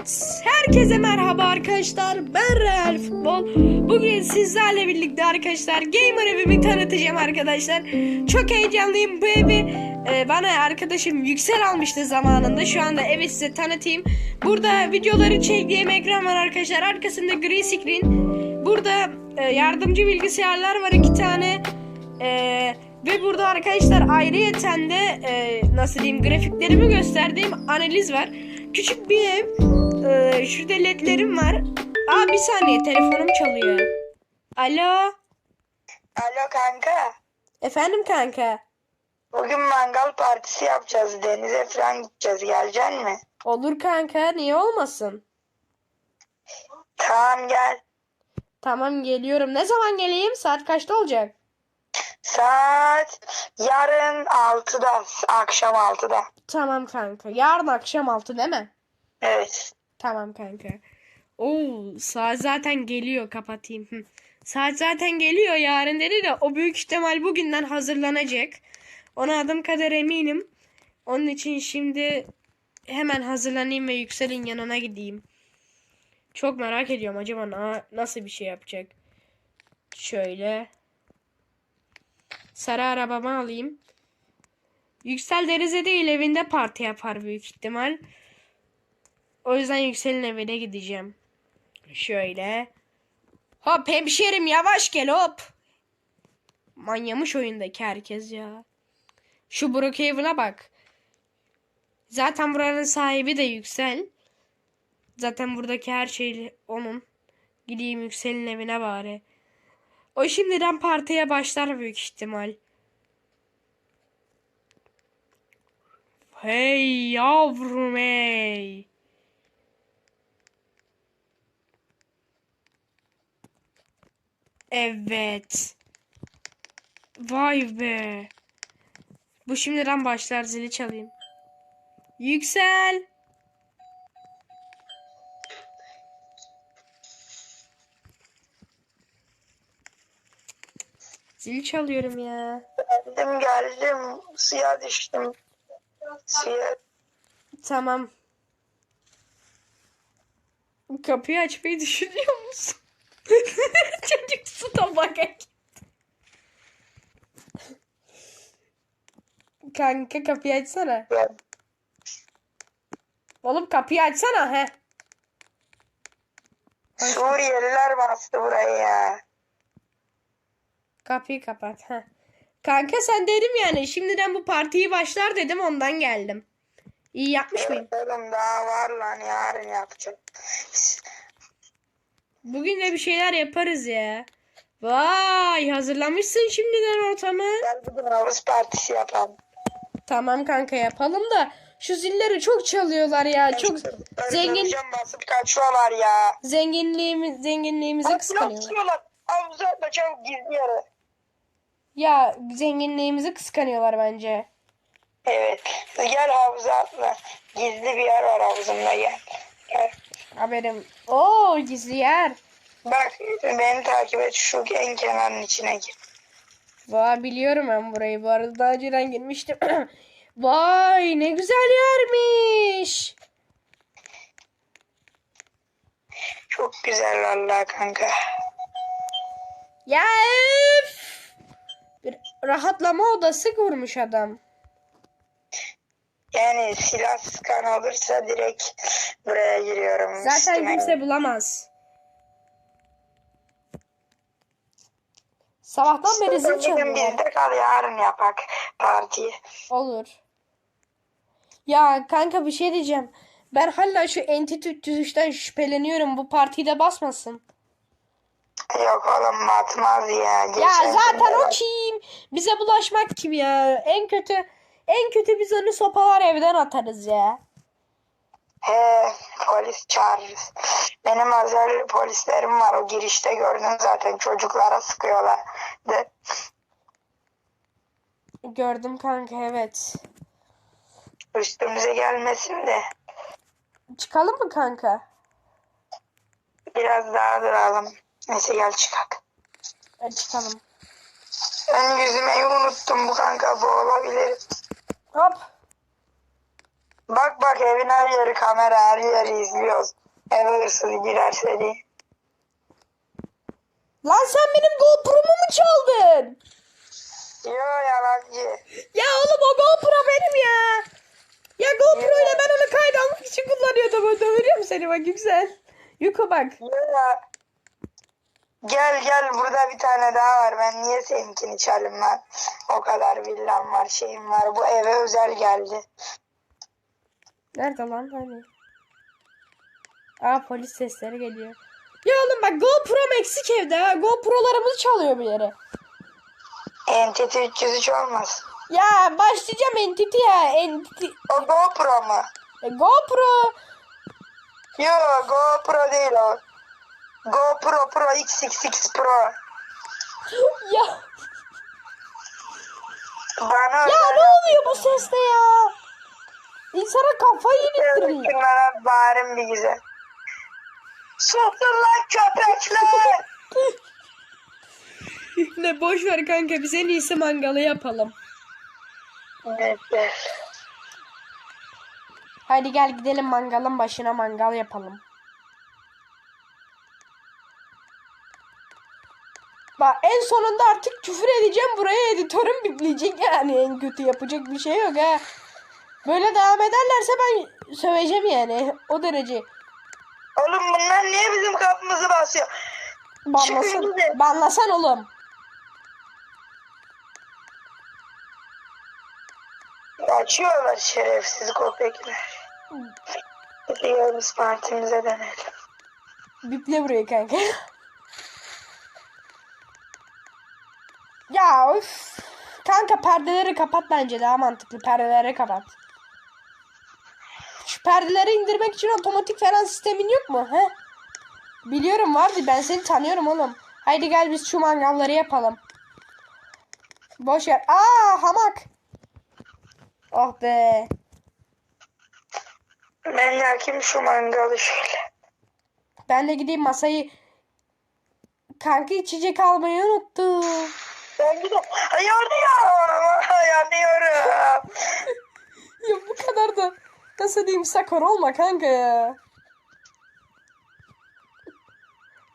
Evet, herkese merhaba arkadaşlar. Ben Real Futbol. Bugün sizlerle birlikte arkadaşlar gamer evimi tanıtacağım arkadaşlar. Çok heyecanlıyım. Bu evi e, bana arkadaşım Yüksel almıştı zamanında. Şu anda evi size tanıtayım. Burada videoları çektiğim ekran var arkadaşlar. Arkasında green screen. Burada e, yardımcı bilgisayarlar var iki tane. E, ve burada arkadaşlar ayrıyeten de e, nasıl diyeyim grafiklerimi gösterdiğim analiz var. Küçük bir ev. Ee, şurada ledlerim var. Aa bir saniye telefonum çalıyor. Alo. Alo kanka. Efendim kanka. Bugün mangal partisi yapacağız. Denize falan gideceğiz. Geleceksin mi? Olur kanka niye olmasın? Tamam gel. Tamam geliyorum. Ne zaman geleyim? Saat kaçta olacak? Saat yarın 6'da. Akşam 6'da. Tamam kanka. Yarın akşam 6 değil mi? Evet. Tamam kanka. Oo saat zaten geliyor kapatayım. Saat zaten geliyor yarın dedi de o büyük ihtimal bugünden hazırlanacak. Ona adım kadar eminim. Onun için şimdi hemen hazırlanayım ve Yüksel'in yanına gideyim. Çok merak ediyorum acaba na- nasıl bir şey yapacak. Şöyle. Sarı arabamı alayım. Yüksel Derize değil evinde parti yapar büyük ihtimal. O yüzden Yüksel'in evine gideceğim. Şöyle. Hop hemşerim yavaş gel hop. Manyamış oyundaki herkes ya. Şu Brookhaven'a bak. Zaten buranın sahibi de Yüksel. Zaten buradaki her şey onun. Gideyim Yüksel'in evine bari. O şimdiden partiye başlar büyük ihtimal. Hey yavrum hey. Evet. Vay be. Bu şimdiden başlar zili çalayım. Yüksel. Zil çalıyorum ya. Geldim geldim. Suya düştüm. Suya. Tamam. Kapıyı açmayı düşünüyor musun? Çocuk su gitti. Kanka kapıyı açsana. Oğlum kapıyı açsana he. Suriyeliler bastı burayı ya. Kapıyı kapat ha. Kanka sen dedim yani şimdiden bu partiyi başlar dedim ondan geldim. İyi yapmış mıyım? Oğlum daha var lan yarın yapacağım. Bugün de bir şeyler yaparız ya. Vay hazırlamışsın şimdiden ortamı. Gel bugün havuz partisi yapalım. Tamam kanka yapalım da şu zilleri çok çalıyorlar ya. Çok zengin basıp kaçıyorlar ya. zenginliğimiz zenginliğimizi kıskanıyorlar. Havuza çabuk gizli yere. Ya zenginliğimizi kıskanıyorlar bence. Evet. Gel havuza atla. Gizli bir yer var havuzumda gel. Gel. Haberim. Oo gizli yer. Bak beni takip et. Şu en kenarın içine gir. Vay biliyorum ben burayı. Bu arada daha önceden girmiştim. Vay ne güzel yermiş. Çok güzel vallahi kanka. Ya üf! Bir rahatlama odası kurmuş adam. Yani silah sıkan olursa direkt buraya giriyorum. Zaten Üstüme. kimse bulamaz. Sabahtan beri zil çalıyor. bizde kal yarın yapak partiyi. Olur. Ya kanka bir şey diyeceğim. Ben hala şu Entity 303'ten şüpheleniyorum. Bu partide basmasın. Yok oğlum batmaz ya. Ya Geçen zaten sene o kim? Bize bulaşmak kim ya? En kötü en kötü biz onu sopalar evden atarız ya. He, polis çağırırız. Benim özel polislerim var. O girişte gördün zaten çocuklara sıkıyorlar. De, Gördüm kanka evet. üstümüze gelmesin de Çıkalım mı kanka? biraz daha duralım. Neyse gel çıkak. Hadi çıkalım. Ben yüzmeyi unuttum bu kanka bu olabilir. Hop. Bak bak evin her yeri kamera her yeri izliyoruz. Eve hırsız girerse diye. Lan sen benim GoPro'mu mu çaldın? Yo yalancı. Ya oğlum o GoPro benim ya. Ya GoPro ile ben onu kaydalmak için kullanıyordum. Dövürüyorum seni bak yüksel. Yuko bak. Yo ya. Gel gel burada bir tane daha var. Ben niye seninkini çalayım lan? O kadar villam var şeyim var. Bu eve özel geldi. Nerede lan hani? Aa polis sesleri geliyor. Ya oğlum bak GoPro'm eksik evde ha. GoPro'larımızı çalıyor bir yere. Entity 303 olmaz. Ya başlayacağım entity ya. Entity. O GoPro mu? E, GoPro. Yo GoPro değil o. GoPro Pro XXX Pro. ya. Bana Ya özel ne oluyor bu seste ya? İnsana kafayı yedirtmiyor. Şunlara bağırın bir güzel. Susun lan köpekler. ne boş ver kanka biz en iyisi mangalı yapalım. Evet. Hadi gel gidelim mangalın başına mangal yapalım. Bak en sonunda artık küfür edeceğim buraya editörüm bipleyecek yani en kötü yapacak bir şey yok ha. Böyle devam ederlerse ben söveceğim yani o derece. Oğlum bunlar niye bizim kapımızı basıyor? Gidin. banlasan oğlum. Açıyorlar şerefsiz köpekler. Biz partimize dönelim. Biple burayı kanka. Ya of. Kanka perdeleri kapat bence daha mantıklı. Perdeleri kapat. Şu perdeleri indirmek için otomatik fren sistemin yok mu? He? Biliyorum vardı. Ben seni tanıyorum oğlum. Haydi gel biz şu mangalları yapalım. Boş ver. Aa hamak. Oh be. Ben yakayım şu mangalı şöyle. Ben de gideyim masayı Kanka içecek almayı unuttum. Ben Ay, yanıyorum. Yanıyorum. Ya bu kadar da nasıl diyeyim sakar olma kanka ya.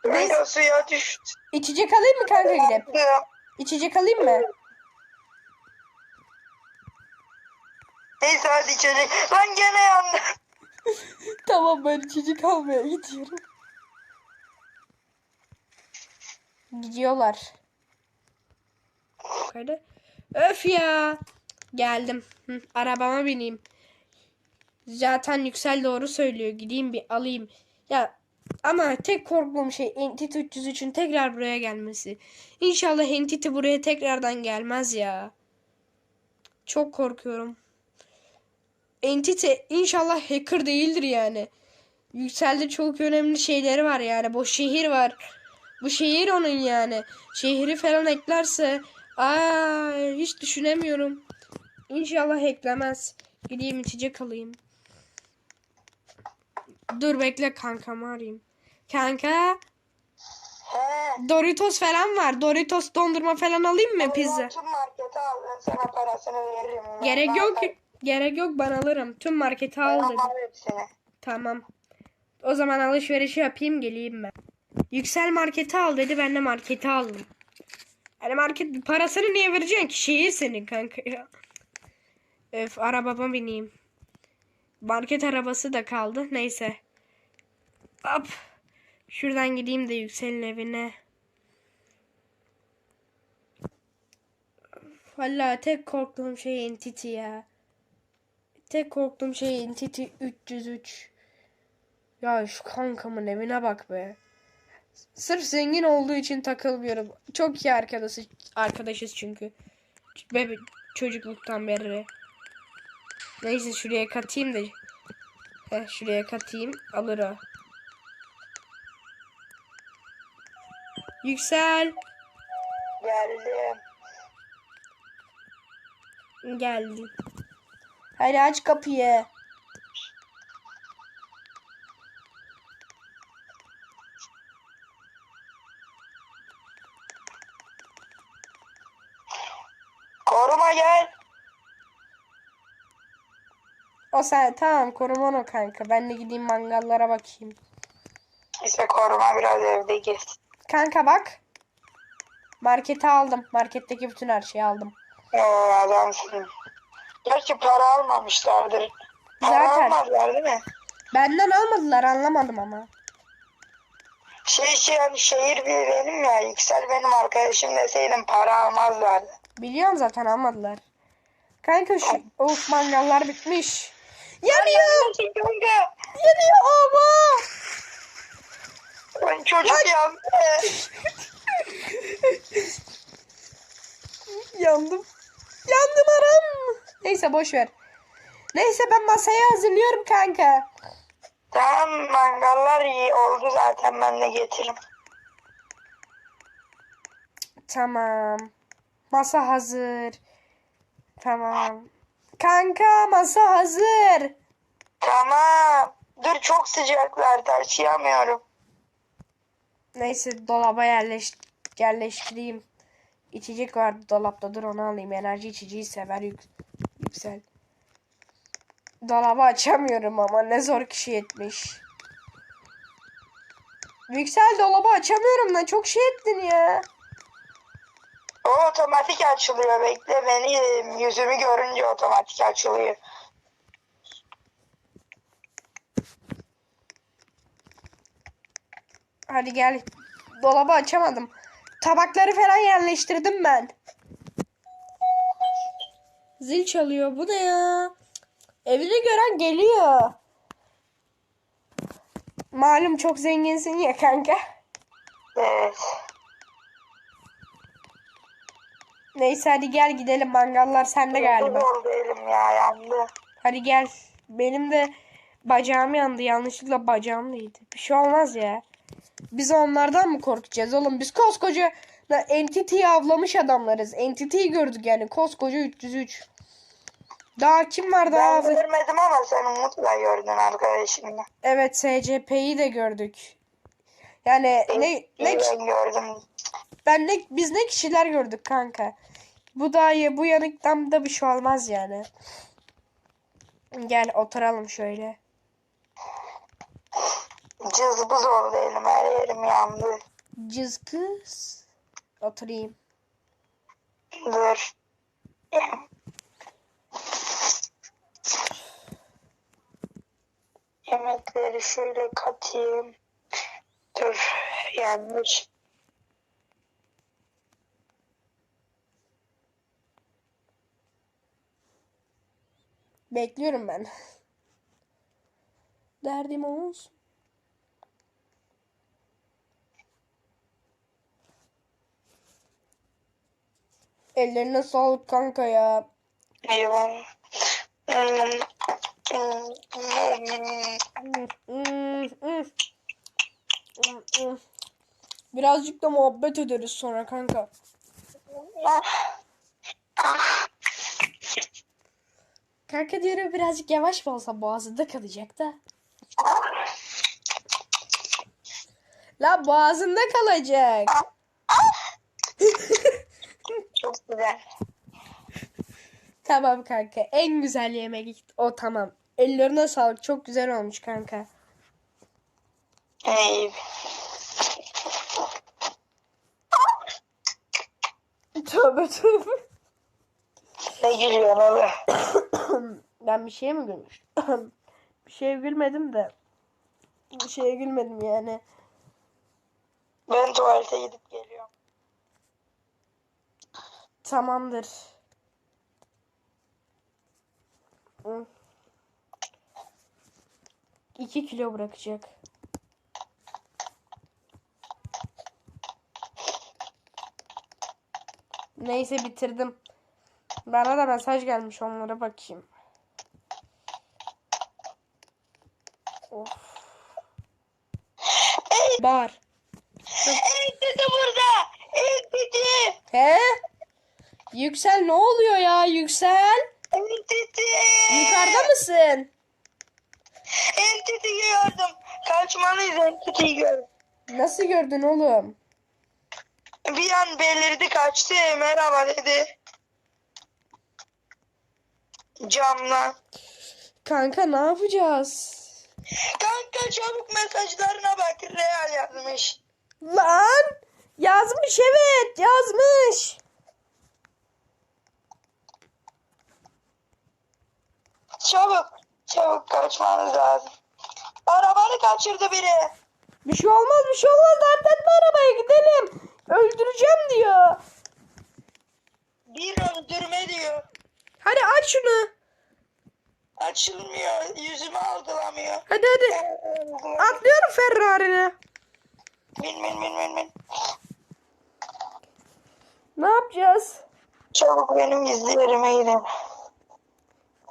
Ben de suya düştüm. İçecek alayım mı kanka gidip? İçecek alayım mı? Neyse hadi içecek. Lan gene yandım. tamam ben içecek almaya gidiyorum. Gidiyorlar. Hadi. Öf ya. Geldim. Hı, arabama bineyim. Zaten Yüksel doğru söylüyor. Gideyim bir alayım. Ya ama tek korktuğum şey Entity 303'ün tekrar buraya gelmesi. İnşallah Entity buraya tekrardan gelmez ya. Çok korkuyorum. Entity inşallah hacker değildir yani. Yüksel'de çok önemli şeyleri var yani. Bu şehir var. Bu şehir onun yani. Şehri falan eklerse aa hiç düşünemiyorum. İnşallah eklemez. Gideyim içecek alayım. Dur bekle kankamı arayayım. Kanka He. Doritos falan var. Doritos dondurma falan alayım mı pizza? Tüm markete al ben sana parasını veririm. Ben Gerek yok. zaten- Gerek yok ben alırım. Tüm marketi al dedim. Tamam. O zaman alışverişi yapayım geleyim ben. Yüksel marketi al dedi ben de marketi aldım. Yani market parasını niye vereceksin ki? Şehir senin kanka ya. Öf arabama bineyim. Market arabası da kaldı. Neyse. Hop. Şuradan gideyim de Yüksel'in evine. Valla tek korktuğum şey Entity ya. Tek korktuğum şey Entity 303. Ya şu kankamın evine bak be. Sırf zengin olduğu için takılmıyorum. Çok iyi arkadaşı, arkadaşız çünkü. Bebe çocukluktan beri. Neyse şuraya katayım da. Heh, şuraya katayım. Alır o. Yüksel. Geldim. Geldi. Hadi aç kapıyı. Koruma gel. O sen tamam koruman o kanka. Ben de gideyim mangallara bakayım. İşte koruma biraz evde gez. Kanka bak. Markete aldım. Marketteki bütün her şeyi aldım. Oo adamsın. Gerçi para almamışlardır. Para Zaten. almadılar değil mi? Benden almadılar anlamadım ama. Şey şey hani şehir bir benim ya. Yüksel benim arkadaşım deseydim para almazlardı. Biliyorum zaten almadılar. Kanka şu of mangallar bitmiş. Yanıyor. Kanka Yanıyor ama. ben çocuk yandı. Yandım. Yandım aram. Neyse boş ver. Neyse ben masayı hazırlıyorum kanka. Tamam mangallar iyi oldu zaten ben de getiririm. Tamam. Masa hazır. Tamam. Kanka masa hazır. Tamam. Dur çok sıcaklar taşıyamıyorum. Neyse dolaba yerleş yerleştireyim. İçecek vardı dolapta dur onu alayım. Enerji içeceği sever yük yüksel. Dolabı açamıyorum ama ne zor kişi etmiş. Yüksel dolabı açamıyorum lan çok şey ettin ya. O otomatik açılıyor. Bekle beni yüzümü görünce otomatik açılıyor. Hadi gel. Dolabı açamadım. Tabakları falan yerleştirdim ben. Zil çalıyor. Bu ne ya? Evini gören geliyor. Malum çok zenginsin ya kanka. Evet. Neyse hadi gel gidelim. Mangallar sende galiba. oldu elim ya yandı. Hadi gel. Benim de bacağım yandı. Yanlışlıkla bacağım değdi. Bir şey olmaz ya. Biz onlardan mı korkacağız oğlum? Biz koskoca la, Entity'yi avlamış adamlarız. Entity'yi gördük yani. Koskoca 303. Daha kim var daha? Ben görmedim ama sen Umut'la gördün arkadaşımla. Evet SCP'yi de gördük. Yani ne ne ben gördüm. Ben ne biz ne kişiler gördük kanka. Bu da iyi, bu yanıktan da bir şey olmaz yani. Gel oturalım şöyle. Cızbız oldu elim her yerim yandı. Cız kız. Oturayım. Dur. Yemekleri şöyle katayım. Dur yanlış. Bekliyorum ben. Derdim olsun. Ellerine sağlık kanka ya. Eyvallah. Birazcık da muhabbet ederiz sonra kanka. Kanka diyorum birazcık yavaş mı olsa boğazında kalacak da. La boğazında kalacak. Çok güzel. Tamam kanka. En güzel yemek o tamam. Ellerine sağlık. Çok güzel olmuş kanka. Ey. Tövbe tövbe. Ne gülüyorsun oğlum? Ben bir şeye mi gülmüştüm? bir şeye gülmedim de. Bir şeye gülmedim yani. Ben tuvalete gidip geliyorum. Tamamdır. Hı. İki kilo bırakacak. Neyse bitirdim. Bana da mesaj gelmiş onlara bakayım. Of. Bağır. Entity burada. Entity. He? Yüksel ne oluyor ya Yüksel? Entity. Yukarıda mısın? Entity gördüm. Kaçmalıyız Entity'yi gördüm. Nasıl gördün oğlum? Bir an belirdi kaçtı. Merhaba dedi. Camla. Kanka ne yapacağız? Kanka çabuk mesajlarına bak. Real yazmış. Lan yazmış evet yazmış. Çabuk. Çabuk kaçmanız lazım. Arabanı kaçırdı biri. Bir şey olmaz bir şey olmaz atlatma arabaya gidelim. Öldüreceğim diyor. Bir öldürme diyor. Hadi aç şunu. Açılmıyor. Yüzümü algılamıyor. Hadi hadi. Atlıyorum Ferrari'ne. Bin bin bin bin bin. Ne yapacağız? Çabuk benim gizli yerime gidin.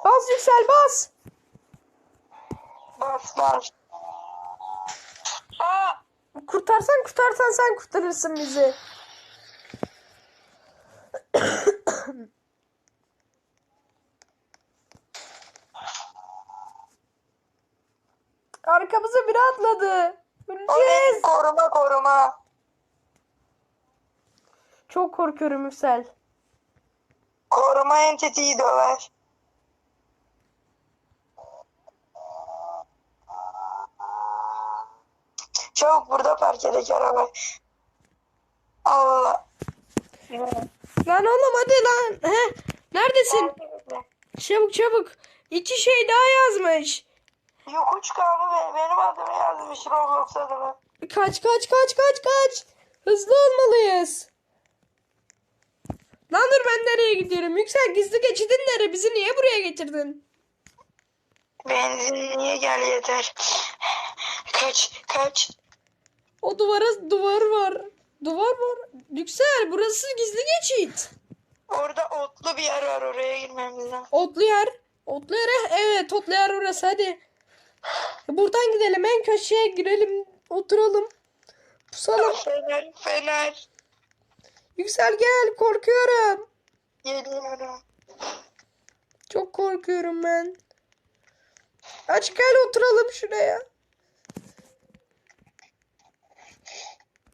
Bas yüksel bas. Bas bas. Aa! Kurtarsan kurtarsan sen kurtarırsın bizi. Arkamıza biri atladı. Öleceğiz. koruma koruma. Çok korkuyorum Yüksel. Koruma entitiyi döver. Çabuk burada park edek araba. Allah. Lan oğlum hadi lan. Heh, neredesin? Çabuk çabuk. İki şey daha yazmış. Yok uç be. Benim adımı yazmış Roblox adımı. Kaç kaç kaç kaç kaç. Hızlı olmalıyız. Lan dur ben nereye gidiyorum? Yüksel gizli geçidin nere? Bizi niye buraya getirdin? Benzinliğe gel yeter. Kaç kaç. O duvara duvar var. Duvar var. Yüksel burası gizli geçit. Orada otlu bir yer var oraya girmemiz lazım. Otlu yer. Otlu yer. Evet otlu yer orası hadi. Buradan gidelim en köşeye girelim. Oturalım. Pusalım. Fener fener. Yüksel gel korkuyorum. Geliyorum. Çok korkuyorum ben. Aç gel oturalım şuraya.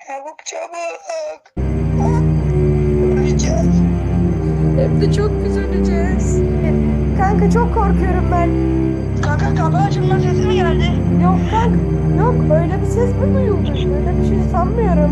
Çabuk çabuk. Öleceğiz. Hem de çok güzel olacağız. Kanka çok korkuyorum ben. Kanka kapı açılma sesi mi geldi? Yok kanka. Yok öyle bir ses mi duyuldu? Öyle bir şey sanmıyorum.